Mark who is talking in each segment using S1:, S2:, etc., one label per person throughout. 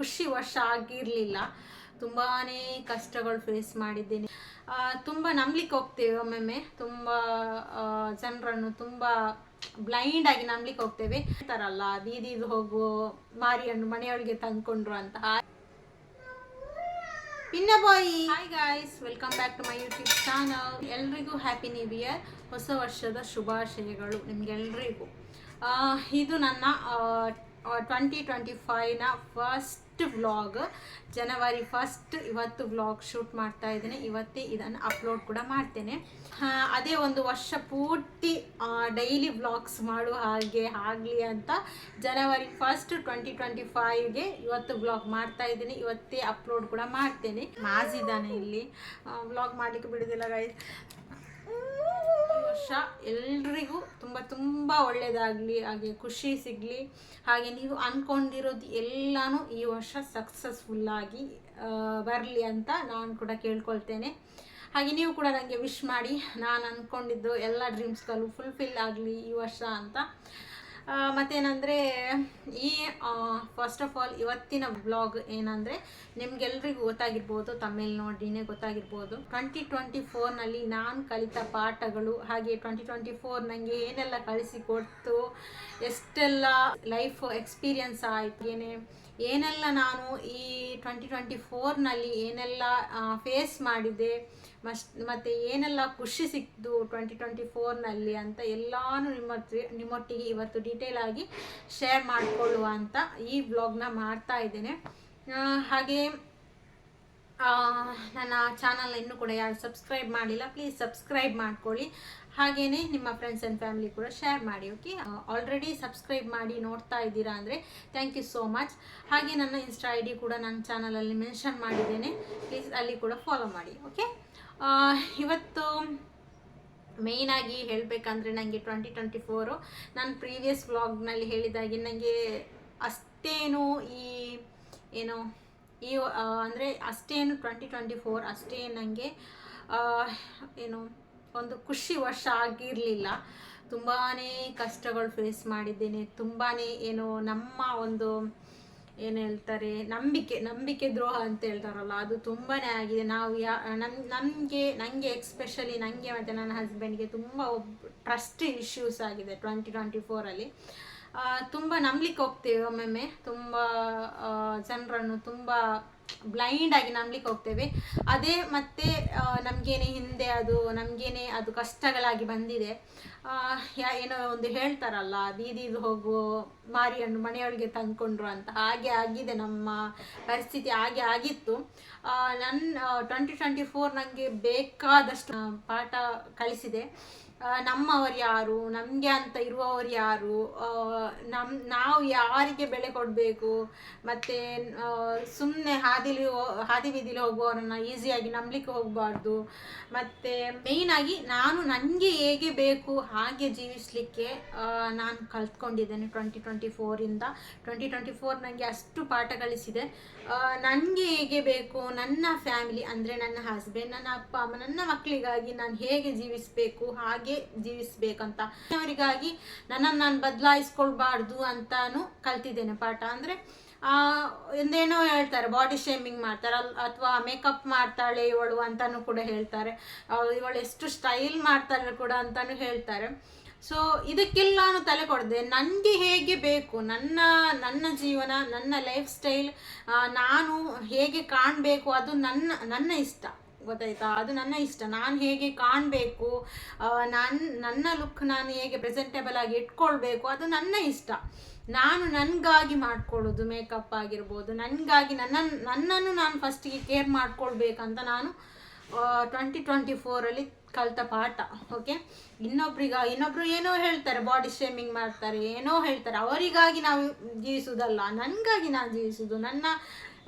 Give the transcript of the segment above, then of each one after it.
S1: ಖುಷಿ ವರ್ಷ ಆಗಿರಲಿಲ್ಲ. ತುಂಬಾ ಕಷ್ಟಗಳು ಫೇಸ್ ಮಾಡಿದ್ದೀನಿ. ತುಂಬ ನಂಬ್ಲಿಕ್ಕೆ ಹೋಗ್ತೇವೆ ಒಮ್ಮೊಮ್ಮೆ. ತುಂಬ ಜನರನ್ನು ತುಂಬ ಬ್ಲೈಂಡ್ ಆಗಿ ನಂಬ್ಲಿಕ್ಕೆ ಹೋಗ್ತೇವೆ. ಹೇಳ್ತಾರಲ್ಲ, ಬೀದಿದು ಹೋಗು ಮಾರಿಯನ್ನು ಮನೆಯೊಳಗೆ ತಂದ್ಕೊಂಡ್ರು ಅಂತ. ಪಿನ್ನ ಬಾಯಿ hi guys welcome back to my YouTube channel ಎಲ್ರಿಗೂ ಹ್ಯಾಪಿ ನ್ಯೂ ಇಯರ್ ಹೊಸ ವರ್ಷದ ಶುಭಾಶಯಗಳು ನಿಮ್ಗೆಲ್ರಿಗೂ. ಇದು ನನ್ನ ಟ್ವೆಂಟಿ ಟ್ವೆಂಟಿ ಫೈವ್ನ ಫಸ್ಟ್ ವ್ಲಾಗ್ ಜನವರಿ ಫಸ್ಟ್ ಇವತ್ತು ವ್ಲಾಗ್ ಶೂಟ್ ಮಾಡ್ತಾ ಇದ್ದೇನೆ. ಇವತ್ತೇ ಇದನ್ನು ಅಪ್ಲೋಡ್ ಕೂಡ ಮಾಡ್ತೇನೆ. ಅದೇ ಒಂದು ವರ್ಷ ಪೂರ್ತಿ ಡೈಲಿ ವ್ಲಾಗ್ಸ್ ಮಾಡುವ ಹಾಗೆ ಆಗಲಿ ಅಂತ ಜನವರಿ ಫಸ್ಟ್ ಟ್ವೆಂಟಿ ಟ್ವೆಂಟಿ ಫೈವ್ಗೆ ಇವತ್ತು ವ್ಲಾಗ್ ಮಾಡ್ತಾ ಇದ್ದೀನಿ. ಇವತ್ತೇ ಅಪ್ಲೋಡ್ ಕೂಡ ಮಾಡ್ತೇನೆ. ಮಾಜಿದ್ದಾನೆ ಇಲ್ಲಿ. ವ್ಲಾಗ್ ಮಾಡಲಿಕ್ಕೆ ಬಿಡೋದಿಲ್ಲ ಗೈಸ್ ವರ್ಷ ಎಲ್ರಿಗೂ ತುಂಬ ತುಂಬ ಒಳ್ಳೆಯದಾಗಲಿ, ಹಾಗೆ ಖುಷಿ ಸಿಗಲಿ. ಹಾಗೆ ನೀವು ಅಂದ್ಕೊಂಡಿರೋದು ಎಲ್ಲನೂ ಈ ವರ್ಷ ಸಕ್ಸಸ್ಫುಲ್ಲಾಗಿ ಬರಲಿ ಅಂತ ನಾನು ಕೂಡ ಕೇಳ್ಕೊಳ್ತೇನೆ. ಹಾಗೆ ನೀವು ಕೂಡ ನನಗೆ ವಿಶ್ ಮಾಡಿ. ನಾನು ಅಂದ್ಕೊಂಡಿದ್ದು ಎಲ್ಲ ಡ್ರೀಮ್ಸ್ಗಳು ಫುಲ್ಫಿಲ್ ಆಗಲಿ ಈ ವರ್ಷ ಅಂತ. ಮತ್ತೇನಂದರೆ ಈ ಫಸ್ಟ್ ಆಫ್ ಆಲ್ ಇವತ್ತಿನ ಬ್ಲಾಗ್ ಏನಂದರೆ ನಿಮಗೆಲ್ರಿಗೂ ಗೊತ್ತಾಗಿರ್ಬೋದು ತಮಿಳ್ ನೋಡಿನೇ ಗೊತ್ತಾಗಿರ್ಬೋದು. ಟ್ವೆಂಟಿ ಟ್ವೆಂಟಿ ಫೋರ್ನಲ್ಲಿ ನಾನು ಕಲಿತ ಪಾಠಗಳು, ಹಾಗೆ ಟ್ವೆಂಟಿ ಟ್ವೆಂಟಿ ಫೋರ್ ನನಗೆ ಏನೆಲ್ಲ ಕಳಿಸಿಕೊಡ್ತು ಎಷ್ಟೆಲ್ಲ ಲೈಫ್ ಎಕ್ಸ್ಪೀರಿಯನ್ಸ್ ಆಯಿತು, ಏನೇ, ಏನೆಲ್ಲ ನಾನು ಈ ಟ್ವೆಂಟಿ ಟ್ವೆಂಟಿ ಫೋರ್ನಲ್ಲಿ ಏನೆಲ್ಲ ಫೇಸ್ ಮಾಡಿದೆ ಮಸ್ ಮತ್ತು ಏನೆಲ್ಲ ಖುಷಿ ಸಿಕ್ತು ಟ್ವೆಂಟಿ ಟ್ವೆಂಟಿ ಫೋರ್ನಲ್ಲಿ ಅಂತ ಎಲ್ಲಾನು ನಿಮ್ಮ ನಿಮ್ಮೊಟ್ಟಿಗೆ ಇವತ್ತು ಡೀಟೇಲ್ ಆಗಿ ಶೇರ್ ಮಾಡಿಕೊಳ್ಳುವ ಅಂತ ಈ ಬ್ಲಾಗ್ನ ಮಾಡ್ತಾ ಇದ್ದೇನೆ. ಹಾಗೆ ನನ್ನ ಚಾನಲ್ ಇನ್ನೂ ಕೂಡ ಯಾರು ಸಬ್ಸ್ಕ್ರೈಬ್ ಮಾಡಿಲ್ಲ ಪ್ಲೀಸ್ ಸಬ್ಸ್ಕ್ರೈಬ್ ಮಾಡ್ಕೊಳ್ಳಿ. ಹಾಗೆಯೇ ನಿಮ್ಮ ಫ್ರೆಂಡ್ಸ್ ಆ್ಯಂಡ್ ಫ್ಯಾಮಿಲಿ ಕೂಡ ಶೇರ್ ಮಾಡಿ ಓಕೆ ಆಲ್ರೆಡಿ ಸಬ್ಸ್ಕ್ರೈಬ್ ಮಾಡಿ ನೋಡ್ತಾ ಇದ್ದೀರಾ ಅಂದರೆ ಥ್ಯಾಂಕ್ ಯು ಸೋ ಮಚ್ ಹಾಗೆ ನನ್ನ ಇನ್ಸ್ಟಾ ಐ ಡಿ ಕೂಡ ನನ್ನ ಚಾನಲಲ್ಲಿ ಮೆನ್ಷನ್ ಮಾಡಿದ್ದೇನೆ. ಪ್ಲೀಸ್ ಅಲ್ಲಿ ಕೂಡ ಫಾಲೋ ಮಾಡಿ ಓಕೆ ಇವತ್ತು ಮೇಯ್ನಾಗಿ ಹೇಳಬೇಕಂದ್ರೆ ನನಗೆ ಟ್ವೆಂಟಿ ಟ್ವೆಂಟಿ ಫೋರು ನಾನು ಪ್ರೀವಿಯಸ್ ವ್ಲಾಗ್ನಲ್ಲಿ ಹೇಳಿದಾಗೆ ನನಗೆ ಅಷ್ಟೇನು ಈ, ಏನು, ಈ ಅಂದರೆ ಅಷ್ಟೇನು ಟ್ವೆಂಟಿ ಟ್ವೆಂಟಿ ಫೋರ್ ಅಷ್ಟೇ ನನಗೆ ಏನು, ಒಂದು ಖುಷಿ ವರ್ಷ ಆಗಿರಲಿಲ್ಲ. ತುಂಬಾ ಕಷ್ಟಗಳು ಫೇಸ್ ಮಾಡಿದ್ದೇನೆ. ತುಂಬಾ ಏನು, ನಮ್ಮ ಒಂದು ಏನು ಹೇಳ್ತಾರೆ, ನಂಬಿಕೆ ನಂಬಿಕೆ ದ್ರೋಹ ಅಂತ ಹೇಳ್ತಾರಲ್ಲ, ಅದು ತುಂಬಾ ಆಗಿದೆ. ನಾವು ಯಾ ನಮ್ ನಮ್ಗೆ ನನಗೆ ಎಕ್ಸ್ಪೆಷಲಿ ನನಗೆ ಮತ್ತೆ ನನ್ನ ಹಸ್ಬೆಂಡ್ಗೆ ತುಂಬ ಟ್ರಸ್ಟ್ ಇಶ್ಯೂಸ್ ಆಗಿದೆ ಟ್ವೆಂಟಿ ಟ್ವೆಂಟಿ ಫೋರಲ್ಲಿ ತುಂಬ ನಂಬ್ಲಿಕ್ಕೆ ಹೋಗ್ತೇವೆ ಒಮ್ಮೊಮ್ಮೆ. ತುಂಬ ಜನರನ್ನು ತುಂಬ ಬ್ಲೈಂಡ್ ಆಗಿ ನಂಬಲಿಕ್ಕೆ ಹೋಗ್ತೇವೆ. ಅದೇ ಮತ್ತೆ ನಮಗೇನೆ ಹಿಂದೆ ಅದು ನಮಗೇನೆ ಅದು ಕಷ್ಟಗಳಾಗಿ ಬಂದಿದೆ. ಯಾ ಏನೋ ಒಂದು ಹೇಳ್ತಾರಲ್ಲ ಬೀದಿದು ಹೋಗು ಮಾರಿಯನ್ನು ಮನೆಯೊಳಗೆ ತಂದ್ಕೊಂಡ್ರು ಅಂತ. ಹಾಗೆ ಆಗಿದೆ ನಮ್ಮ ಪರಿಸ್ಥಿತಿ ಹಾಗೆ ಆಗಿತ್ತು. ನನ್ನ ಟ್ವೆಂಟಿ ಟ್ವೆಂಟಿ ಫೋರ್ ನನಗೆ ಬೇಕಾದಷ್ಟು ಪಾಠ ಕಲಿಸಿದೆ. ಆ, ನಮ್ಮವರು ಯಾರು, ನಮಗೆ ಅಂತ ಇರುವವರು ಯಾರು ನಮ್ಮ ನಾವು ಯಾರಿಗೆ ಬೆಲೆ ಕೊಡಬೇಕು, ಮತ್ತು ಸುಮ್ಮನೆ ಹಾದಿಲಿ ಹಾದಿ ಬೀದಿಲಿ ಹೋಗುವವರನ್ನು ಈಸಿಯಾಗಿ ನಂಬಲಿಕ್ಕೆ ಹೋಗಬಾರ್ದು. ಮತ್ತು ಮೇಯ್ನಾಗಿ ನಾನು ನನಗೆ ಹೇಗೆ ಬೇಕು ಹಾಗೆ ಜೀವಿಸಲಿಕ್ಕೆ ನಾನು ಕಲ್ತ್ಕೊಂಡಿದ್ದೇನೆ ಟ್ವೆಂಟಿ ಟ್ವೆಂಟಿ ಫೋರಿಂದ ಟ್ವೆಂಟಿ ಟ್ವೆಂಟಿ ಫೋರ್ ನನಗೆ ಅಷ್ಟು ಪಾಠ ಕಲಿಸಿದೆ. ನನಗೆ ಹೇಗೆ ಬೇಕು, ನನ್ನ ಫ್ಯಾಮಿಲಿ ಅಂದರೆ ನನ್ನ ಹಸ್ಬೆಂಡ್ ನನ್ನ ಅಪ್ಪ, ಅಮ್ಮ, ನನ್ನ ಮಕ್ಕಳಿಗಾಗಿ ನಾನು ಹೇಗೆ ಜೀವಿಸಬೇಕು, ಹಾಗೆ ಜೀವಿಸಬೇಕಂತ. ಅವರಿಗಾಗಿ ನನ್ನನ್ನು ನಾನು ಬದಲಾಯಿಸ್ಕೊಳ್ಬಾರ್ದು ಅಂತಾನು ಕಲ್ತಿದ್ದೇನೆ ಪಾಠ. ಅಂದರೆ ಎಂದೇನೋ ಹೇಳ್ತಾರೆ ಬಾಡಿ ಶೇಮಿಂಗ್ ಮಾಡ್ತಾರೆ, ಅಲ್, ಅಥವಾ ಮೇಕಪ್ ಮಾಡ್ತಾಳೆ ಇವಳು ಅಂತಾನು ಕೂಡ ಹೇಳ್ತಾರೆ. ಇವಳು ಎಷ್ಟು ಸ್ಟೈಲ್ ಮಾಡ್ತಾಳೆ ಕೂಡ ಅಂತಾನು ಹೇಳ್ತಾರೆ. ಸೊ ಇದಕ್ಕೆಲ್ಲಾನು ತಲೆ ಕೊಡದೆ. ನನಗೆ ಹೇಗೆ ಬೇಕು? ನನ್ನ ನನ್ನ ಜೀವನ, ನನ್ನ ಲೈಫ್ ಸ್ಟೈಲ್ ನಾನು ಹೇಗೆ ಕಾಣಬೇಕು? ಅದು ನನ್ನ ನನ್ನ ಇಷ್ಟ. ಗೊತ್ತಾಯ್ತಾ? ಅದು ನನ್ನ ಇಷ್ಟ. ನಾನು ಹೇಗೆ ಕಾಣಬೇಕು ನಾನು, ನನ್ನ ಲುಕ್ ನಾನು ಹೇಗೆ ಪ್ರೆಸೆಂಟೇಬಲ್ ಆಗಿ ಇಟ್ಕೊಳ್ಬೇಕು, ಅದು ನನ್ನ ಇಷ್ಟ. ನಾನು ನನಗಾಗಿ ಮಾಡ್ಕೊಳ್ಳೋದು ಮೇಕಪ್ ಆಗಿರ್ಬೋದು, ನನಗಾಗಿ ನನ್ನ, ನನ್ನನ್ನು ನಾನು ಫಸ್ಟಿಗೆ ಕೇರ್ ಮಾಡ್ಕೊಳ್ಬೇಕಂತ ನಾನು ಟ್ವೆಂಟಿ ಟ್ವೆಂಟಿ ಫೋರಲ್ಲಿ ಕಲಿತ ಪಾಠ ಓಕೆ ಇನ್ನೊಬ್ರಿಗ, ಇನ್ನೊಬ್ರು ಏನೋ ಹೇಳ್ತಾರೆ ಬಾಡಿ ಶೇಮಿಂಗ್ ಮಾಡ್ತಾರೆ, ಏನೋ ಹೇಳ್ತಾರೆ, ಅವರಿಗಾಗಿ ನಾವು ಜೀವಿಸುವುದಲ್ಲ, ನನಗಾಗಿ ನಾನು ಜೀವಿಸುವುದು, ನನ್ನ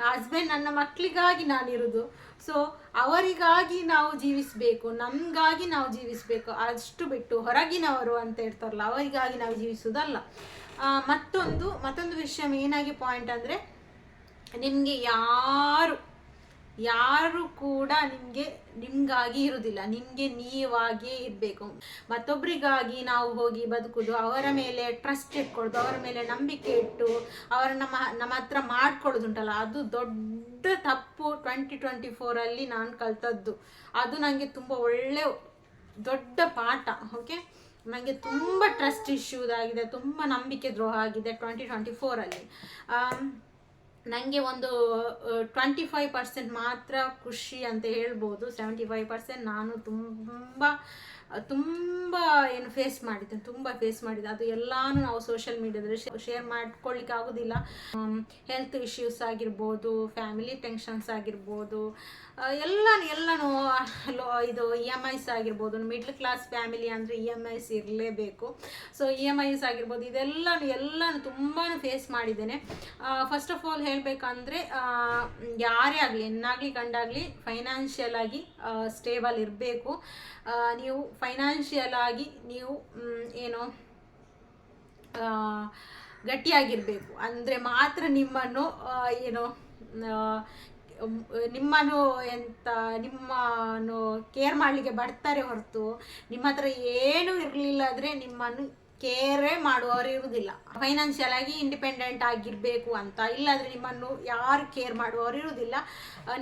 S1: ಹಸ್ಬೆಂಡ್ ನನ್ನ ಮಕ್ಕಳಿಗಾಗಿ ನಾನಿರೋದು. ಸೊ ಅವರಿಗಾಗಿ ನಾವು ಜೀವಿಸಬೇಕು, ನಮಗಾಗಿ ನಾವು ಜೀವಿಸಬೇಕು, ಅಷ್ಟು ಬಿಟ್ಟು ಹೊರಗಿನವರು ಅಂತ ಹೇಳ್ತಾರಲ್ಲ, ಅವರಿಗಾಗಿ ನಾವು ಜೀವಿಸುವುದಲ್ಲ. ಮತ್ತೊಂದು ಮತ್ತೊಂದು ವಿಷಯ ಏನಾಗಿ ಪಾಯಿಂಟ್ ಅಂದರೆ ನಿಮಗೆ ಯಾರು ಯಾರು ಕೂಡ ನಿಮಗೆ, ನಿಮಗಾಗಿ ಇರುವುದಿಲ್ಲ. ನಿಮಗೆ ನೀವಾಗಿಯೇ ಇರಬೇಕು. ಮತ್ತೊಬ್ಬರಿಗಾಗಿ ನಾವು ಹೋಗಿ ಬದುಕುದು, ಅವರ ಮೇಲೆ ಟ್ರಸ್ಟ್ ಇಟ್ಕೊಳ್ಳೋದು, ಅವರ ಮೇಲೆ ನಂಬಿಕೆ ಇಟ್ಟು ಅವರ ನಮ್ಮ ನಮ್ಮ ಹತ್ರ ಮಾಡ್ಕೊಳ್ಳೋದುಂಟಲ್ಲ, ಅದು ದೊಡ್ಡ ತಪ್ಪು ಟ್ವೆಂಟಿ ಟ್ವೆಂಟಿ ಫೋರಲ್ಲಿ ನಾನು ಕಲ್ತದ್ದು. ಅದು ನನಗೆ ತುಂಬ ಒಳ್ಳೆ ದೊಡ್ಡ ಪಾಠ ಓಕೆ ನನಗೆ ತುಂಬ ಟ್ರಸ್ಟ್ ಇಶ್ಯೂದಾಗಿದೆ ತುಂಬ ನಂಬಿಕೆ ದ್ರೋಹ ಆಗಿದೆ ಟ್ವೆಂಟಿ ಟ್ವೆಂಟಿ ಫೋರಲ್ಲಿ ನನಗೆ ಒಂದು ಟ್ವೆಂಟಿ ಫೈವ್ ಪರ್ಸೆಂಟ್ ಮಾತ್ರ ಖುಷಿ ಅಂತ ಹೇಳ್ಬೋದು. ಸೆವೆಂಟಿ ಫೈವ್ ಪರ್ಸೆಂಟ್ ನಾನು ತುಂಬ ತುಂಬ ಏನು ಫೇಸ್ ಮಾಡಿದ್ದೆ, ತುಂಬ ಫೇಸ್ ಮಾಡಿದ್ದೆ. ಅದು ಎಲ್ಲಾನು ನಾವು ಸೋಷಿಯಲ್ ಮೀಡಿಯಾದಲ್ಲಿ ಶೇರ್ ಮಾಡ್ಕೊಳ್ಳಿಕ್ಕೆ ಆಗೋದಿಲ್ಲ. ಹೆಲ್ತ್ ಇಶ್ಯೂಸ್ ಆಗಿರ್ಬೋದು ಫ್ಯಾಮಿಲಿ ಟೆನ್ಷನ್ಸ್ ಆಗಿರ್ಬೋದು ಎಲ್ಲಾನು, ಎಲ್ಲನೂ ಲೋ, ಇದು ಇ ಎಂ ಐಸ್ ಆಗಿರ್ಬೋದು ಮಿಡ್ಲ್ ಕ್ಲಾಸ್ ಫ್ಯಾಮಿಲಿ ಅಂದರೆ ಇ ಎಂ ಐಸ್ ಇರಲೇಬೇಕು. ಸೊ ಇ ಎಂ ಐಸ್ ಆಗಿರ್ಬೋದು, ಇದೆಲ್ಲನೂ, ಎಲ್ಲನೂ ತುಂಬಾ ಫೇಸ್ ಮಾಡಿದ್ದೇನೆ. ಫಸ್ಟ್ ಆಫ್ ಆಲ್ ಹೇಳಬೇಕಂದ್ರೆ ಯಾರೇ ಆಗಲಿ, ಹೆಣ್ಣಾಗಲಿ, ಗಂಡಾಗಲಿ ಫೈನಾನ್ಷಿಯಲ್ ಆಗಿ ಸ್ಟೇಬಲ್ ಇರಬೇಕು. ನೀವು ಫೈನಾನ್ಷಿಯಲ್ ಆಗಿ ನೀವು ಏನು ಗಟ್ಟಿಯಾಗಿರಬೇಕು. ಅಂದರೆ ಮಾತ್ರ ನಿಮ್ಮನ್ನು ಏನು ನಿಮ್ಮನ್ನು ಎಂತ, ನಿಮ್ಮನ್ನು ಕೇರ್ ಮಾಡಲಿಕ್ಕೆ ಬರ್ತಾರೆ ಹೊರತು ನಿಮ್ಮ ಹತ್ರ ಏನೂ ಇರಲಿಲ್ಲ ಆದರೆ ನಿಮ್ಮನ್ನು ಕೇರೇ ಮಾಡುವವರು ಇರುವುದಿಲ್ಲ. ಫೈನಾನ್ಷಿಯಲ್ ಆಗಿ ಇಂಡಿಪೆಂಡೆಂಟ್ ಆಗಿರಬೇಕು ಅಂತ. ಇಲ್ಲಾಂದರೆ ನಿಮ್ಮನ್ನು ಯಾರು ಕೇರ್ ಮಾಡುವವರು ಇರುವುದಿಲ್ಲ.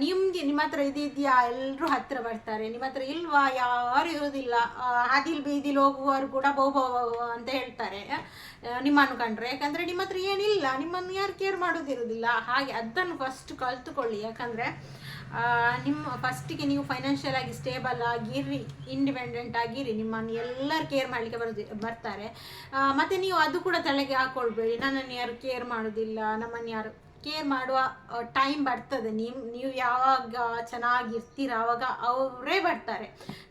S1: ನಿಮಗೆ ನಿಮ್ಮ ಹತ್ರ ಇದಿದೆಯಾ ಎಲ್ಲರೂ ಹತ್ತಿರ ಬರ್ತಾರೆ. ನಿಮ್ಮ ಹತ್ರ ಇಲ್ವಾ? ಯಾರು ಇರುವುದಿಲ್ಲ. ಹಾದಿಲ್ ಬೀದಿಲ್ ಹೋಗುವವರು ಕೂಡ ಬೋ ಅಂತ ಹೇಳ್ತಾರೆ. ನಿಮ್ಮನ್ನು ಕಂಡ್ರೆ. ಯಾಕಂದರೆ ನಿಮ್ಮ ಹತ್ರ ಏನಿಲ್ಲ. ನಿಮ್ಮನ್ನು ಯಾರು ಕೇರ್ ಮಾಡೋದಿರುವುದಿಲ್ಲ ಹಾಗೆ ಅದನ್ನು ಫಸ್ಟ್ ಕಲ್ತುಕೊಳ್ಳಿ. ಯಾಕಂದರೆ ನಿಮ್ಮ ಫಸ್ಟಿಗೆ ನೀವು ಫೈನಾನ್ಷಿಯಲ್ ಆಗಿ ಸ್ಟೇಬಲ್ ಆಗಿರ್ರಿ ಇಂಡಿಪೆಂಡೆಂಟ್ ಆಗಿರಿ ನಿಮ್ಮನ್ನು ಎಲ್ಲರೂ ಕೇರ್ ಮಾಡಲಿಕ್ಕೆ ಬರೋದು, ಬರ್ತಾರೆ. ಮತ್ತು ನೀವು ಅದು ಕೂಡ ತಲೆಗೆ ಹಾಕ್ಕೊಳ್ಬೇಡಿ ನನ್ನನ್ನು ಯಾರು ಕೇರ್ ಮಾಡೋದಿಲ್ಲ, ನಮ್ಮನ್ನು ಯಾರು ಕೇರ್ ಮಾಡುವ ಟೈಮ್ ಬರ್ತದೆ. ನೀವು ನೀವು ಯಾವಾಗ ಚೆನ್ನಾಗಿರ್ತೀರ ಆವಾಗ ಅವರೇ ಬರ್ತಾರೆ.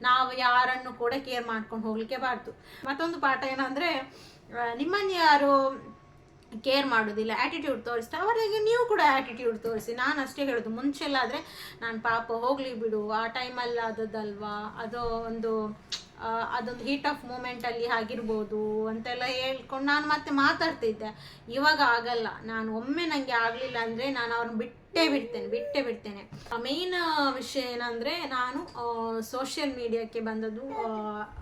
S1: ನಾವು ಯಾರನ್ನು ಕೂಡ ಕೇರ್ ಮಾಡ್ಕೊಂಡು ಹೋಗ್ಲಿಕ್ಕೆ ಬಾರ್ದು. ಮತ್ತೊಂದು ಪಾಠ ಏನಂದರೆ ನಿಮ್ಮನ್ನು ಯಾರು ಕೇರ್ ಮಾಡೋದಿಲ್ಲ ಆ್ಯಟಿಟ್ಯೂಡ್ ತೋರಿಸ್ತಾ, ಅವರಿಗೆ ನೀವು ಕೂಡ ಆ್ಯಟಿಟ್ಯೂಡ್ ತೋರಿಸಿ. ನಾನು ಅಷ್ಟೇ ಹೇಳೋದು, ಮುಂಚೆಲ್ಲಾದರೆ ನಾನು ಪಾಪ ಹೋಗಲಿ ಬಿಡು, ಆ ಟೈಮಲ್ಲಿ ಆದದ್ದಲ್ವಾ? ಅದು ಒಂದು ಅದೊಂದು ಹೀಟ್ ಆಫ್ ಮೂಮೆಂಟಲ್ಲಿ ಆಗಿರ್ಬೋದು ಅಂತೆಲ್ಲ ಹೇಳ್ಕೊಂಡು ನಾನು ಮತ್ತೆ ಮಾತಾಡ್ತಿದ್ದೆ. ಇವಾಗ ಆಗಲ್ಲ, ನಾನು ಒಮ್ಮೆ ನನಗೆ ಆಗಲಿಲ್ಲ ಅಂದರೆ ನಾನು ಅವ್ರನ್ನ ಬಿಟ್ಟೇ ಬಿಡ್ತೇನೆ, ಬಿಟ್ಟೇ ಬಿಡ್ತೇನೆ. ಮೇಯ್ನ್ ವಿಷಯ ಏನಂದರೆ ನಾನು ಸೋಷಿಯಲ್ ಮೀಡಿಯಾಕ್ಕೆ ಬಂದದ್ದು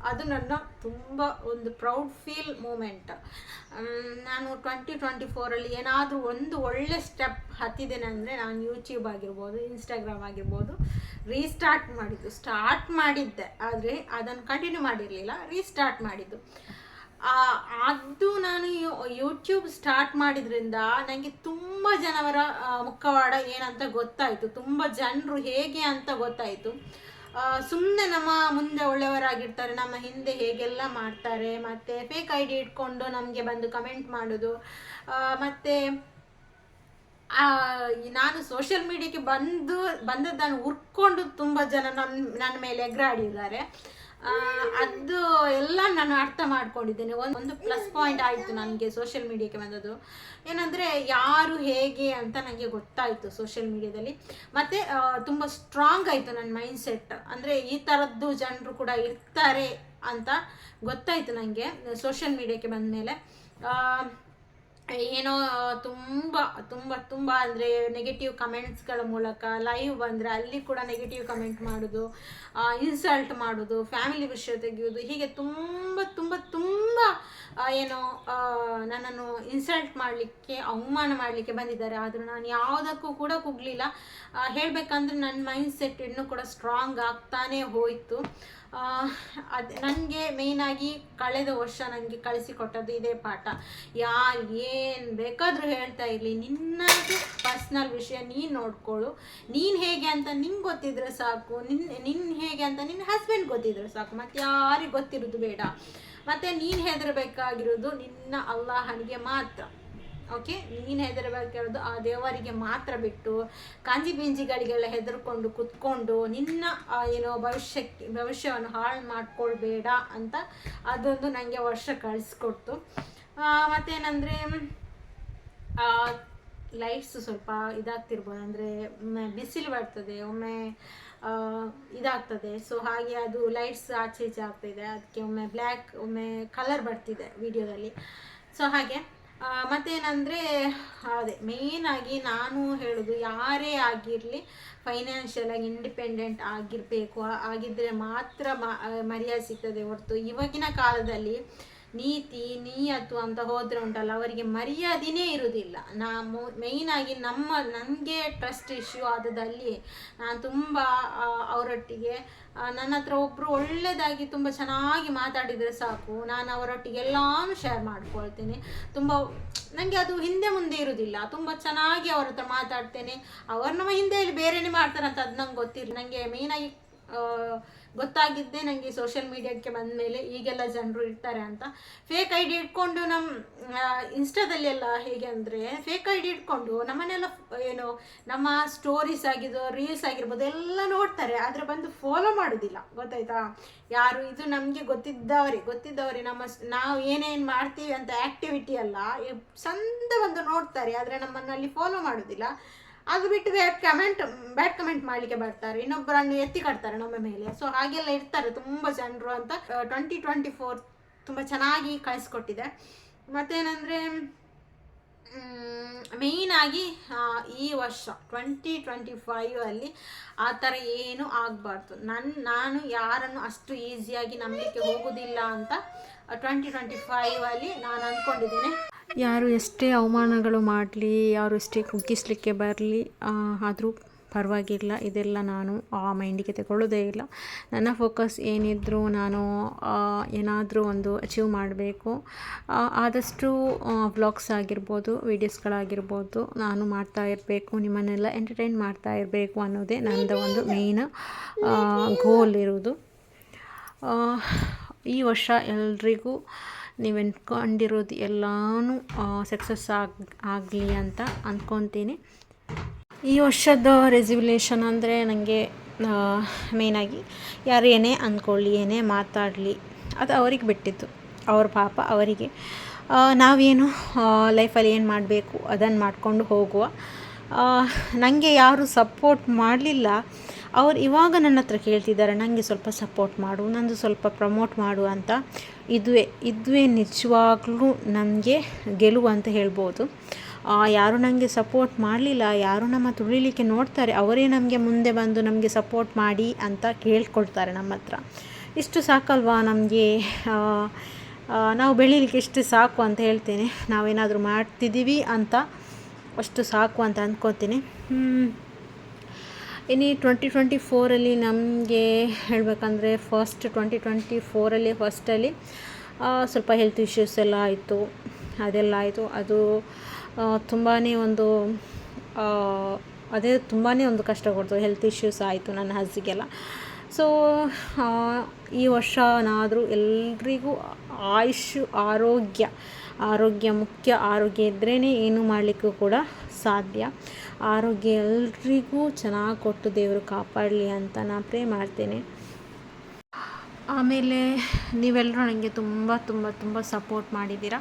S1: ಅದು ನನ್ನ ತುಂಬ ಒಂದು ಪ್ರೌಡ್ ಫೀಲ್ ಮೂಮೆಂಟ್ ನಾನು ಟ್ವೆಂಟಿ ಟ್ವೆಂಟಿ ಫೋರಲ್ಲಿ ಏನಾದರೂ ಒಂದು ಒಳ್ಳೆ ಸ್ಟೆಪ್ ಹತ್ತಿದ್ದೇನೆ ಅಂದರೆ ನಾನು ಯೂಟ್ಯೂಬ್ ಆಗಿರ್ಬೋದು ಇನ್ಸ್ಟಾಗ್ರಾಮ್ ಆಗಿರ್ಬೋದು ರೀಸ್ಟಾರ್ಟ್ ಮಾಡಿದ್ದು. ಸ್ಟಾರ್ಟ್ ಮಾಡಿದ್ದೆ, ಆದರೆ ಅದನ್ನು ಕಂಟಿನ್ಯೂ ಮಾಡಿರಲಿಲ್ಲ ರೀಸ್ಟಾರ್ಟ್ ಮಾಡಿದ್ದು. ಅದು ನಾನು ಯೂಟ್ಯೂಬ್ ಸ್ಟಾರ್ಟ್ ಮಾಡಿದ್ರಿಂದ ನನಗೆ ತುಂಬ ಜನವರ ಮುಖವಾಡ ಏನಂತ ಗೊತ್ತಾಯಿತು. ತುಂಬ ಜನರು ಹೇಗೆ ಅಂತ ಗೊತ್ತಾಯಿತು. ಸುಮ್ಮನೆ ನಮ್ಮ ಮುಂದೆ ಒಳ್ಳೆಯವರಾಗಿರ್ತಾರೆ, ನಮ್ಮ ಹಿಂದೆ ಹೇಗೆಲ್ಲ ಮಾಡ್ತಾರೆ, ಮತ್ತು ಫೇಕ್ ಐ ಡಿ ಇಟ್ಕೊಂಡು ನಮಗೆ ಬಂದು ಕಮೆಂಟ್ ಮಾಡೋದು ಮತ್ತು ನಾನು ಸೋಷಿಯಲ್ ಮೀಡಿಯಾಕ್ಕೆ ಬಂದು, ಬಂದದ್ದನ್ನು ಹುರ್ಕೊಂಡು ತುಂಬ ಜನ ನನ್ನ ನನ್ನ ಮೇಲೆ ಎಗ್ರಾಡಿದ್ದಾರೆ ಅದು ಎಲ್ಲ ನಾನು ಅರ್ಥ ಮಾಡ್ಕೊಂಡಿದ್ದೇನೆ. ಒಂದು ಪ್ಲಸ್ ಪಾಯಿಂಟ್ ಆಯಿತು ನನಗೆ ಸೋಷಿಯಲ್ ಮೀಡಿಯಾಕ್ಕೆ ಬಂದದ್ದು. ಏನಂದರೆ ಯಾರು ಹೇಗೆ ಅಂತ ನನಗೆ ಗೊತ್ತಾಯಿತು ಸೋಷಿಯಲ್ ಮೀಡಿಯಾದಲ್ಲಿ ಮತ್ತು ತುಂಬ ಸ್ಟ್ರಾಂಗ್ ಆಯಿತು ನನ್ನ ಮೈಂಡ್ ಸೆಟ್ ಅಂದರೆ ಈ ಥರದ್ದು ಜನರು ಕೂಡ ಇರ್ತಾರೆ ಅಂತ ಗೊತ್ತಾಯಿತು ನನಗೆ ಸೋಷಿಯಲ್ ಮೀಡಿಯಾಕ್ಕೆ ಬಂದ ಮೇಲೆ ಏನೋ, ತುಂಬ ತುಂಬ ತುಂಬ ಅಂದರೆ ನೆಗೆಟಿವ್ ಕಮೆಂಟ್ಸ್ಗಳ ಮೂಲಕ ಲೈವ್ ಬಂದರೆ ಅಲ್ಲಿ ಕೂಡ ನೆಗೆಟಿವ್ ಕಮೆಂಟ್ ಮಾಡೋದು ಇನ್ಸಲ್ಟ್ ಮಾಡೋದು ಫ್ಯಾಮಿಲಿ ವಿಷಯ ತೆಗೆಯೋದು, ಹೀಗೆ ತುಂಬ ತುಂಬ ತುಂಬ ಏನೋ ನನ್ನನ್ನು ಇನ್ಸಲ್ಟ್ ಮಾಡಲಿಕ್ಕೆ, ಅವಮಾನ ಮಾಡಲಿಕ್ಕೆ ಬಂದಿದ್ದಾರೆ. ಆದರೂ ನಾನು ಯಾವುದಕ್ಕೂ ಕೂಡ ಕುಗ್ಲಿಲ್ಲ. ಹೇಳಬೇಕಂದ್ರೆ ನನ್ನ ಮೈಂಡ್ ಸೆಟ್ ಇನ್ನೂ ಕೂಡ ಸ್ಟ್ರಾಂಗ್ ಆಗ್ತಾನೇ ಹೋಯಿತು. ಅದು ನನಗೆ ಮೇಯ್ನಾಗಿ ಕಳೆದ ವರ್ಷ ನನಗೆ ಕಳಿಸಿಕೊಟ್ಟದ್ದು ಇದೇ ಪಾಠ. ಯಾ ಬೇಕಾದರೂ ಹೇಳ್ತಾ ಇರಲಿ. ನಿನ್ನದು ಪರ್ಸ್ನಲ್ ವಿಷಯ ನೀನು ನೋಡ್ಕೊಳ್ಳು ನೀನು ಹೇಗೆ ಅಂತ ನಿಂಗೆ ಗೊತ್ತಿದ್ರೆ ಸಾಕು. ನಿನ್ನ ನಿನ್ನ ಹೇಗೆ ಅಂತ ನಿನ್ನ ಹಸ್ಬೆಂಡ್ ಗೊತ್ತಿದ್ರೆ ಸಾಕು. ಮತ್ತು ಯಾರಿಗೆ ಗೊತ್ತಿರೋದು ಬೇಡ. ಮತ್ತು ನೀನು ಹೆದರಬೇಕಾಗಿರೋದು ನಿನ್ನ ಅಲ್ಲಾಹನಿಗೆ ಮಾತ್ರ. ಓಕೆ ನೀನು ಹೆದರಬೇಕಾಗಿರೋದು ಆ ದೇವರಿಗೆ ಮಾತ್ರ ಬಿಟ್ಟು, ಕಾಂಜಿ ಬೀಂಜಿಗಳಿಗೆಲ್ಲ ಹೆದರ್ಕೊಂಡು ಕುತ್ಕೊಂಡು ನಿನ್ನ ಏನೋ ಭವಿಷ್ಯಕ್ಕೆ, ಭವಿಷ್ಯವನ್ನು ಹಾಳು ಮಾಡ್ಕೊಳ್ಬೇಡ ಅಂತ ಅದೊಂದು ನನಗೆ ವರ್ಷ ಕಳಿಸ್ಕೊಡ್ತು. ಮತ್ತೇನಂದರೆ ಲೈಟ್ಸ್ ಸ್ವಲ್ಪ ಇದಾಗ್ತಿರ್ಬೋದು. ಅಂದರೆ, ಒಮ್ಮೆ ಬಿಸಿಲು ಬರ್ತದೆ, ಒಮ್ಮೆ ಇದಾಗ್ತದೆ. ಸೊ ಹಾಗೆ ಅದು ಲೈಟ್ಸ್ ಆಚೆ ಈಚೆ ಆಗ್ತಿದೆ. ಅದಕ್ಕೆ ಒಮ್ಮೆ ಬ್ಲ್ಯಾಕ್ ಒಮ್ಮೆ ಕಲರ್ ಬರ್ತಿದೆ ವಿಡಿಯೋದಲ್ಲಿ ಸೊ ಹಾಗೆ ಮತ್ತೇನಂದರೆ, ಅದೇ ಮೇಯ್ನಾಗಿ ನಾನು ಹೇಳೋದು ಯಾರೇ ಆಗಿರಲಿ ಫೈನಾನ್ಷಿಯಲಾಗಿ ಇಂಡಿಪೆಂಡೆಂಟ್ ಆಗಿರಬೇಕು. ಆಗಿದ್ದರೆ ಮಾತ್ರ ಮರ್ಯಾದೆ ಸಿಗ್ತದೆ ಹೊರತು. ಇವಾಗಿನ ಕಾಲದಲ್ಲಿ ನೀತಿ ನೀಯತ್ತು ಅಂತ ಹೋದರೆ ಉಂಟಲ್ಲ, ಅವರಿಗೆ ಮರ್ಯಾದೆನೇ ಇರುವುದಿಲ್ಲ ನಾ ಮೇಯ್ನಾಗಿ ನಮ್ಮ ನನಗೆ ಟ್ರಸ್ಟ್ ಇಶ್ಯೂ ಆದದಲ್ಲಿ ನಾನು ತುಂಬ ಅವರೊಟ್ಟಿಗೆ ನನ್ನ ಹತ್ರ ಒಬ್ಬರು ಒಳ್ಳೆಯದಾಗಿ ತುಂಬ ಚೆನ್ನಾಗಿ ಮಾತಾಡಿದರೆ ಸಾಕು. ನಾನು ಅವರೊಟ್ಟಿಗೆ ಎಲ್ಲಾನು ಶೇರ್ ಮಾಡ್ಕೊಳ್ತೇನೆ. ತುಂಬ ನನಗೆ ಅದು ಹಿಂದೆ ಮುಂದೆ ಇರುವುದಿಲ್ಲ ತುಂಬ ಚೆನ್ನಾಗಿ ಅವ್ರ ಹತ್ರ ಮಾತಾಡ್ತೇನೆ. ಅವ್ರ ನಮ್ಮ ಹಿಂದೆಯಲ್ಲಿ ಬೇರೆನೇ ಮಾಡ್ತಾರೆ ಅಂತ ಅದು ನಂಗೆ ಗೊತ್ತಿಲ್ಲ ನನಗೆ ಮೇಯ್ನಾಗಿ ಗೊತ್ತಾಗಿದ್ದೆ ನನಗೆ ಸೋಷಿಯಲ್ ಮೀಡಿಯಾಕ್ಕೆ ಬಂದ ಮೇಲೆ ಈಗೆಲ್ಲ ಜನರು ಇರ್ತಾರೆ ಅಂತ. ಫೇಕ್ ಐ ಡಿ ಇಟ್ಕೊಂಡು ನಮ್ಮ ಇನ್ಸ್ಟಾದಲ್ಲಿ ಎಲ್ಲ ಹೇಗೆ ಅಂದರೆ ಫೇಕ್ ಐ ಡಿ ಇಟ್ಕೊಂಡು ನಮ್ಮನ್ನೆಲ್ಲ ಏನು, ನಮ್ಮ ಸ್ಟೋರೀಸ್ ಆಗಿದ್ದು ರೀಲ್ಸ್ ಆಗಿರ್ಬೋದು ಎಲ್ಲ ನೋಡ್ತಾರೆ. ಆದರೆ ಬಂದು ಫಾಲೋ ಮಾಡೋದಿಲ್ಲ. ಗೊತ್ತಾಯ್ತಾ? ಯಾರು, ಇದು ನಮಗೆ ಗೊತ್ತಿದ್ದವರೇ ಗೊತ್ತಿದ್ದವರೇ ನಮ್ಮ ನಾವು ಏನೇನು ಮಾಡ್ತೀವಿ ಅಂತ ಆ್ಯಕ್ಟಿವಿಟಿ ಅಲ್ಲ ಸಂದ ಬಂದು ನೋಡ್ತಾರೆ. ಆದರೆ ನಮ್ಮನ್ನಲ್ಲಿ ಫಾಲೋ ಮಾಡೋದಿಲ್ಲ. ಅದು ಬಿಟ್ಟು ಬ್ಯಾಡ್ ಕಮೆಂಟ್ ಬ್ಯಾಡ್ ಕಮೆಂಟ್ ಮಾಡಲಿಕ್ಕೆ ಬರ್ತಾರೆ. ಇನ್ನೊಬ್ಬರನ್ನು ಎತ್ತಿ ಕಟ್ತಾರೆ ನಮ್ಮ ಮೇಲೆ. ಸೊ ಹಾಗೆಲ್ಲ ಇರ್ತಾರೆ ತುಂಬ ಜನರು ಅಂತ. ಟ್ವೆಂಟಿ ಟ್ವೆಂಟಿ ಫೋರ್ ತುಂಬ ಚೆನ್ನಾಗಿ ಕಳಿಸ್ಕೊಟ್ಟಿದೆ. ಮತ್ತೇನೆಂದರೆ ಮೇಯ್ನಾಗಿ ಈ ವರ್ಷ ಟ್ವೆಂಟಿ ಟ್ವೆಂಟಿ ಫೈವಲ್ಲಿ ಆ ಥರ ಏನು ಆಗಬಾರ್ದು. ನನ್ನ ನಾನು ಯಾರನ್ನು ಅಷ್ಟು ಈಸಿಯಾಗಿ ನಂಬಲಿಕ್ಕೆ ಹೋಗೋದಿಲ್ಲ ಅಂತ ಟ್ವೆಂಟಿ ಟ್ವೆಂಟಿ ಫೈವಲ್ಲಿ ನಾನು ಅಂದ್ಕೊಂಡಿದ್ದೇನೆ
S2: ಯಾರು ಎಷ್ಟೇ ಅವಮಾನಗಳು ಮಾಡಲಿ, ಯಾರು ಎಷ್ಟೇ ಕುಗ್ಗಿಸ್ಲಿಕ್ಕೆ ಬರಲಿ ಆದರೂ ಪರವಾಗಿಲ್ಲ. ಇದೆಲ್ಲ ನಾನು ಆ ಮೈಂಡಿಗೆ ತಗೊಳ್ಳೋದೇ ಇಲ್ಲ. ನನ್ನ ಫೋಕಸ್ ಏನಿದ್ರೂ ನಾನು ಏನಾದರೂ ಒಂದು ಅಚೀವ್ ಮಾಡಬೇಕು. ಆದಷ್ಟು ವ್ಲಾಗ್ಸ್ ಆಗಿರ್ಬೋದು, ವೀಡಿಯೋಸ್ಗಳಾಗಿರ್ಬೋದು ನಾನು ಮಾಡ್ತಾ ಇರಬೇಕು, ನಿಮ್ಮನ್ನೆಲ್ಲ ಎಂಟರ್ಟೈನ್ ಮಾಡ್ತಾ ಇರಬೇಕು ಅನ್ನೋದೇ ನನ್ನದು ಒಂದು ಮೇಯ್ನ್ ಗೋಲ್ ಇರೋದು. ಈ ವರ್ಷ ಎಲ್ರಿಗೂ ನೀವು ಅಂದ್ಕೊಂಡಿರೋದು ಎಲ್ಲನೂ ಸಕ್ಸಸ್ ಆಗಿ, ಆಗಲಿ ಅಂತ ಅಂದ್ಕೊತೀನಿ ಈ ವರ್ಷದ ರೆಸಲ್ಯೂಷನ್ ಅಂದರೆ ನನಗೆ ಮೇಯ್ನಾಗಿ ಯಾರು ಏನೇ ಅಂದ್ಕೊಳ್ಳಿ ಏನೇ ಮಾತಾಡಲಿ, ಅದು ಅವ್ರಿಗೆ ಬಿಟ್ಟಿತ್ತು ಅವ್ರ ಪಾಪ ಅವರಿಗೆ. ನಾವೇನು ಲೈಫಲ್ಲಿ ಏನು ಮಾಡಬೇಕು ಅದನ್ನು ಮಾಡಿಕೊಂಡು ಹೋಗುವ. ನನಗೆ ಯಾರು ಸಪೋರ್ಟ್ ಮಾಡಲಿಲ್ಲ ಅವ್ರು ಇವಾಗ ನನ್ನ ಹತ್ರ ಕೇಳ್ತಿದ್ದಾರೆ ನನಗೆ ಸ್ವಲ್ಪ ಸಪೋರ್ಟ್ ಮಾಡು, ನಂದು ಸ್ವಲ್ಪ ಪ್ರಮೋಟ್ ಮಾಡು ಅಂತ. ಇದುವೇ ಇದುವೇ ನಿಜವಾಗ್ಲೂ ನನಗೆ ಗೆಲುವು ಅಂತ ಹೇಳ್ಬೋದು. ಯಾರು ನನಗೆ ಸಪೋರ್ಟ್ ಮಾಡಲಿಲ್ಲ, ಯಾರು ನಮ್ಮ ತುಳಿಲಿಕ್ಕೆ ನೋಡ್ತಾರೆ, ಅವರೇ ನಮಗೆ ಮುಂದೆ ಬಂದು ನಮಗೆ ಸಪೋರ್ಟ್ ಮಾಡಿ ಅಂತ ಕೇಳ್ಕೊಳ್ತಾರೆ ನಮ್ಮ ಹತ್ರ. ಇಷ್ಟು ಸಾಕಲ್ವಾ ನಮಗೆ? ನಾವು ಬೆಳೀಲಿಕ್ಕೆ ಇಷ್ಟು ಸಾಕು ಅಂತ ಹೇಳ್ತೇನೆ. ನಾವೇನಾದರೂ ಮಾಡ್ತಿದ್ದೀವಿ ಅಂತ ಅಷ್ಟು ಸಾಕು ಅಂತ ಅಂದ್ಕೋತೀನಿ ಹ್ಮ್. ಇನ್ನು ಟ್ವೆಂಟಿ ಟ್ವೆಂಟಿ ಫೋರಲ್ಲಿ ನಮಗೆ ಹೇಳಬೇಕಂದ್ರೆ ಫಸ್ಟ್ ಟ್ವೆಂಟಿ ಟ್ವೆಂಟಿ ಫೋರಲ್ಲಿ ಫಸ್ಟಲ್ಲಿ ಸ್ವಲ್ಪ ಹೆಲ್ತ್ ಇಶ್ಯೂಸ್ ಎಲ್ಲ ಆಯಿತು. ಅದೆಲ್ಲ ಆಯಿತು. ಅದು ತುಂಬಾ ಒಂದು ಅದೇ ತುಂಬಾ ಒಂದು ಕಷ್ಟ ಕೊಡ್ತು. ಹೆಲ್ತ್ ಇಶ್ಯೂಸ್ ಆಯಿತು ನನ್ನ ಹಸ್ಗೆಲ್ಲ ಸೊ ಈ ವರ್ಷನಾದರೂ ಎಲ್ರಿಗೂ ಆಯುಷ್, ಆರೋಗ್ಯ ಆರೋಗ್ಯ ಮುಖ್ಯ ಆರೋಗ್ಯ ಇದ್ರೇ ಏನು ಮಾಡಲಿಕ್ಕೂ ಕೂಡ ಸಾಧ್ಯ. ಆರೋಗ್ಯ ಎಲ್ರಿಗೂ ಚೆನ್ನಾಗಿ ಕೊಟ್ಟು ದೇವರು ಕಾಪಾಡಲಿ ಅಂತ ನಾನು ಪ್ರೇ ಮಾಡ್ತೇನೆ. ಆಮೇಲೆ ನೀವೆಲ್ಲರೂ ನನಗೆ ತುಂಬ ತುಂಬ ತುಂಬ ಸಪೋರ್ಟ್ ಮಾಡಿದ್ದೀರಾ.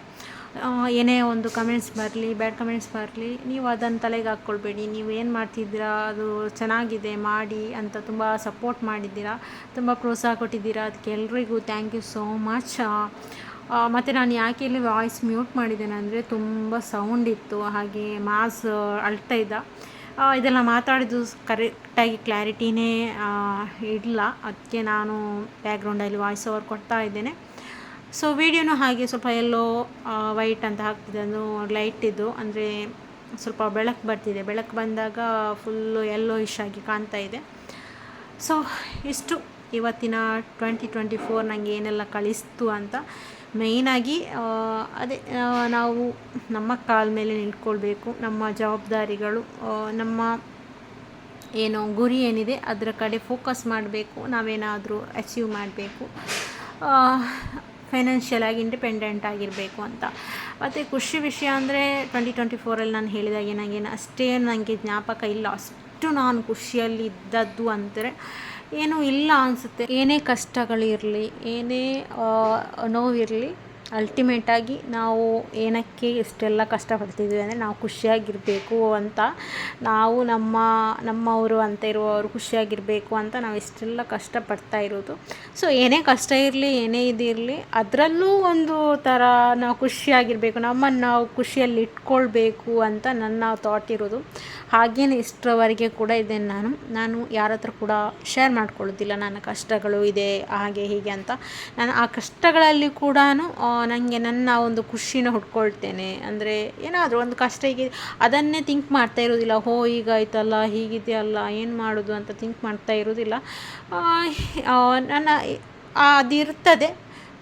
S2: ಏನೇ ಒಂದು ಕಮೆಂಟ್ಸ್ ಬರಲಿ ಬ್ಯಾಡ್ ಕಮೆಂಟ್ಸ್ ಬರಲಿ, ನೀವು ಅದನ್ನು ತಲೆಗೆ ಹಾಕ್ಕೊಳ್ಬೇಡಿ ನೀವು ಏನು ಮಾಡ್ತಿದ್ದೀರಾ, ಅದು ಚೆನ್ನಾಗಿದೆ, ಮಾಡಿ ಅಂತ ತುಂಬ ಸಪೋರ್ಟ್ ಮಾಡಿದ್ದೀರಾ. ತುಂಬ ಪ್ರೋತ್ಸಾಹ ಕೊಟ್ಟಿದ್ದೀರಾ. ಅದಕ್ಕೆ ಎಲ್ರಿಗೂ ಥ್ಯಾಂಕ್ ಯು ಸೋ ಮಚ್ ಮತ್ತು ನಾನು ಯಾಕೆ ಇಲ್ಲಿ ವಾಯ್ಸ್ ಮ್ಯೂಟ್ ಮಾಡಿದ್ದೇನೆ ಅಂದರೆ ತುಂಬ ಸೌಂಡ್ ಇತ್ತು, ಹಾಗೆ ಮಾಸ್ ಅಳ್ತಾ ಇದ್ದ. ಇದೆಲ್ಲ ಮಾತಾಡಿದ್ದು ಕರೆಕ್ಟಾಗಿ ಕ್ಲಾರಿಟಿನೇ ಇಲ್ಲ. ಅದಕ್ಕೆ ನಾನು ಬ್ಯಾಕ್ಗ್ರೌಂಡಲ್ಲಿ ವಾಯ್ಸ್ ಓವರ್ ಕೊಡ್ತಾ ಇದ್ದೇನೆ. ಸೊ ವಿಡಿಯೋನು ಹಾಗೆ ಸ್ವಲ್ಪ ಎಲ್ಲೋ ವೈಟ್ ಅಂತ ಹಾಕ್ತಿದೆ ಅದು ಲೈಟ್ ಇದ್ದು, ಅಂದರೆ ಸ್ವಲ್ಪ ಬೆಳಕು ಬರ್ತಿದೆ. ಬೆಳಕು ಬಂದಾಗ ಫುಲ್ಲು ಎಲ್ಲೋ ಇಶ್ ಆಗಿ ಕಾಣ್ತಾ ಇದೆ. ಸೊ ಇಷ್ಟು ಇವತ್ತಿನ ಟ್ವೆಂಟಿ ಟ್ವೆಂಟಿ ಫೋರ್ ನನಗೆ ಏನೆಲ್ಲ ಕಳಿಸ್ತು ಅಂತ. ಮೇಯ್ನಾಗಿ ಅದೇ ನಾವು ನಮ್ಮ ಕಾಲ ಮೇಲೆ ನಿಂತ್ಕೊಳ್ಬೇಕು. ನಮ್ಮ ಜವಾಬ್ದಾರಿಗಳು ನಮ್ಮ ಏನು ಗುರಿ ಏನಿದೆ, ಅದರ ಕಡೆ ಫೋಕಸ್ ಮಾಡಬೇಕು. ನಾವೇನಾದರೂ ಅಚೀವ್ ಮಾಡಬೇಕು. ಫೈನಾನ್ಷಿಯಲ್ ಆಗಿ ಇಂಡಿಪೆಂಡೆಂಟ್ ಆಗಿರಬೇಕು ಅಂತ. ಮತ್ತು ಖುಷಿ ವಿಷಯ ಅಂದರೆ ಟ್ವೆಂಟಿ ಟ್ವೆಂಟಿ ಫೋರಲ್ಲಿ ನಾನು ಹೇಳಿದಾಗೆ ನನಗೇನು ಅಷ್ಟೇ ನನಗೆ ಜ್ಞಾಪಕ ಇಲ್ಲ. ಅಷ್ಟು ನಾನು ಖುಷಿಯಲ್ಲಿ ಇದ್ದದ್ದು ಅಂದರೆ ಏನೂ ಇಲ್ಲ ಅನಿಸುತ್ತೆ. ಏನೇ ಕಷ್ಟಗಳಿರಲಿ ಏನೇ ನೋವಿರಲಿ ಅಲ್ಟಿಮೇಟಾಗಿ ನಾವು ಏನಕ್ಕೆ ಇಷ್ಟೆಲ್ಲ ಕಷ್ಟಪಡ್ತಿದ್ವಿ ಅಂದರೆ ನಾವು ಖುಷಿಯಾಗಿರಬೇಕು ಅಂತ. ನಾವು ನಮ್ಮ, ನಮ್ಮವರು ಅಂತ ಇರುವವರು ಖುಷಿಯಾಗಿರಬೇಕು ಅಂತ ನಾವು ಇಷ್ಟೆಲ್ಲ ಕಷ್ಟಪಡ್ತಾ ಇರೋದು. ಸೊ ಏನೇ ಕಷ್ಟ ಇರಲಿ, ಏನೇ ಇದಿರಲಿ ಅದರಲ್ಲೂ ಒಂದು ಥರ ನಾವು ಖುಷಿಯಾಗಿರಬೇಕು. ನಮ್ಮನ್ನು ನಾವು ಖುಷಿಯಲ್ಲಿ ಇಟ್ಕೊಳ್ಬೇಕು ಅಂತ ನನ್ನ ಥಾಟ್ ಇರೋದು. ಹಾಗೇನೆ ಇಷ್ಟರವರೆಗೆ ಕೂಡ ಇದ್ದೇನೆ ನಾನು. ನಾನು ಯಾರ ಹತ್ರ ಕೂಡ ಶೇರ್ ಮಾಡ್ಕೊಳ್ಳೋದಿಲ್ಲ. ನನ್ನ ಕಷ್ಟಗಳು ಇದೆ, ಹಾಗೆ ಹೀಗೆ ಅಂತ. ನಾನು ಆ ಕಷ್ಟಗಳಲ್ಲಿ ಕೂಡ ನನಗೆ ನನ್ನ ಒಂದು ಖುಷಿನ ಹುಡ್ಕೊಳ್ತೇನೆ ಅಂದರೆ ಏನಾದರೂ ಒಂದು ಕಷ್ಟ ಹೀಗೆ ಅದನ್ನೇ ಥಿಂಕ್ ಮಾಡ್ತಾ ಇರೋದಿಲ್ಲ. ಹೋ, ಹೀಗಾಯ್ತಲ್ಲ, ಹೀಗಿದೆಯಲ್ಲ, ಏನು ಮಾಡೋದು ಅಂತ ಥಿಂಕ್ ಮಾಡ್ತಾ ಇರೋದಿಲ್ಲ. ನನ್ನ ಅದಿರ್ತದೆ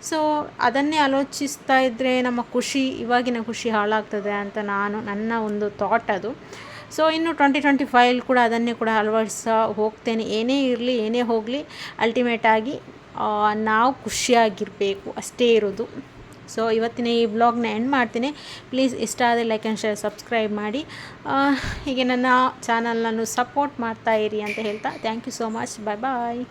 S2: ಸೊ ಅದನ್ನೇ ಆಲೋಚಿಸ್ತಾ ಇದ್ದರೆ ನಮ್ಮ ಖುಷಿ, ಇವಾಗಿನ ಖುಷಿ ಹಾಳಾಗ್ತದೆ ಅಂತ ನಾನು, ನನ್ನ ಒಂದು ಥಾಟ್ ಅದು. ಸೊ ಇನ್ನು ಟ್ವೆಂಟಿ ಟ್ವೆಂಟಿ ಫೈವ್ ಕೂಡ ಅದನ್ನೇ ಕೂಡ ಅಳವಡಿಸ ಹೋಗ್ತೇನೆ. ಏನೇ ಇರಲಿ, ಏನೇ ಹೋಗಲಿ ಅಲ್ಟಿಮೇಟಾಗಿ ನಾವು ಖುಷಿಯಾಗಿರಬೇಕು. ಅಷ್ಟೇ ಇರೋದು. ಸೊ ಇವತ್ತಿನ ಈ ಬ್ಲಾಗ್ನ ಎಂಡ್ ಮಾಡ್ತೀನಿ. ಪ್ಲೀಸ್ ಇಷ್ಟ ಆದರೆ ಲೈಕ್ ಆ್ಯಂಡ್ ಶೇರ್ ಸಬ್ಸ್ಕ್ರೈಬ್ ಮಾಡಿ. ಹೀಗೆ ನನ್ನ ಚಾನಲನ್ನು ಸಪೋರ್ಟ್ ಮಾಡ್ತಾ ಇರಿ ಅಂತ ಹೇಳ್ತಾ. Thank you so much bye bye